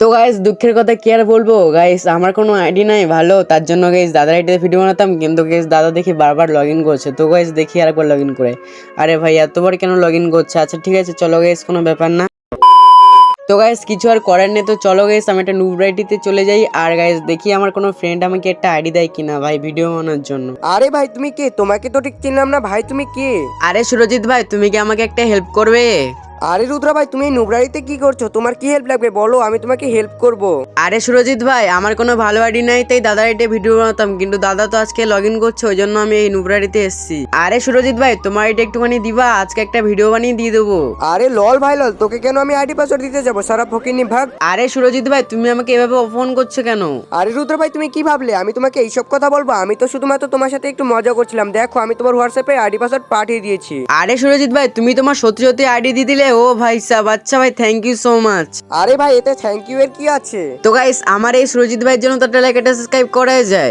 তো গাইস দুঃখের কথা কি আর বলব? গাইস আমার কোনো আইডি নাই ভালো। তার জন্য গাইস দাদার আইডিতে ভিডিও বানাতাম কিন্তু গাইস দাদা দেখি বারবার লগ ইন করছে। তো গাইস দেখি আরেকবার লগ ইন করে। আরে ভাই এতবার কেন লগ ইন করছে? আচ্ছা ঠিক আছে চলো গাইস কোনো ব্যাপার না। তো গাইস কিছু আর করার নেই তো চলো গাইস আমি একটা নুব রাইটিতে চলে যাই। আর গাইস দেখি আমার কোনো ফ্রেন্ড আমাকে একটা আইডি দেয় কিনা ভাই ভিডিও বানানোর জন্য। আরে ভাই তুমি কে? তোমাকে তো ঠিক চিনলাম না ভাই তুমি কে? আরে সুরজিৎ ভাই তুমি কি আমাকে একটা হেল্প করবে? আরে রুদ্রা ভাই তুমি এই নুবরারিতে কি করছ? তোমার কি হেল্প লাগবে? বলো আমি তোমাকে হেল্প করব। আরে সুরজিৎ ভাই আমার কোনো ভালো আইডি নাই তাই দাদার আইডি ভিডিও বানাতাম কিন্তু দাদা তো আজকে লগ ইন করছে ওই জন্য আমি এই নুবরারিতে এসেছি। আরে সুরজিৎ ভাই তোমার আইডি একটুখানি দিবা আজকে একটা ভিডিও বানিয়ে দিয়ে দেবো। আরে লল ভাই লল তোকে কেন আমি আইডি পাসওয়ার্ড দিতে যাব? সারা ফকিনি ভাগ। আরে সুরজিৎ ভাই তুমি আমাকে এভাবে ফোন করছ কেন? আরে রুদ্র ভাই তুমি কি ভাবলে? আমি তোমাকে এইসব কথা বলব? আমি তো শুধুমাত্র তোমার সাথে একটু মজা করছিলাম। দেখো আমি তোমার হোয়াটসঅ্যাপে আইডি পাসওয়ার্ড পাঠিয়ে দিয়েছি। আরে সুরজিৎ ভাই তুমি তোমার সত্যি সত্যি আইডি দিয়ে দিলে ও ভাই সাহ আচ্ছা ভাই থ্যাংক ইউ সো মাচ আরে ভাই এতে থ্যাংক ইউ এর কি আছে? তো গাইস আমার এই সুরজিৎ ভাইয়ের জন্য তো লাইক একটা সাবস্ক্রাইব করা যায়।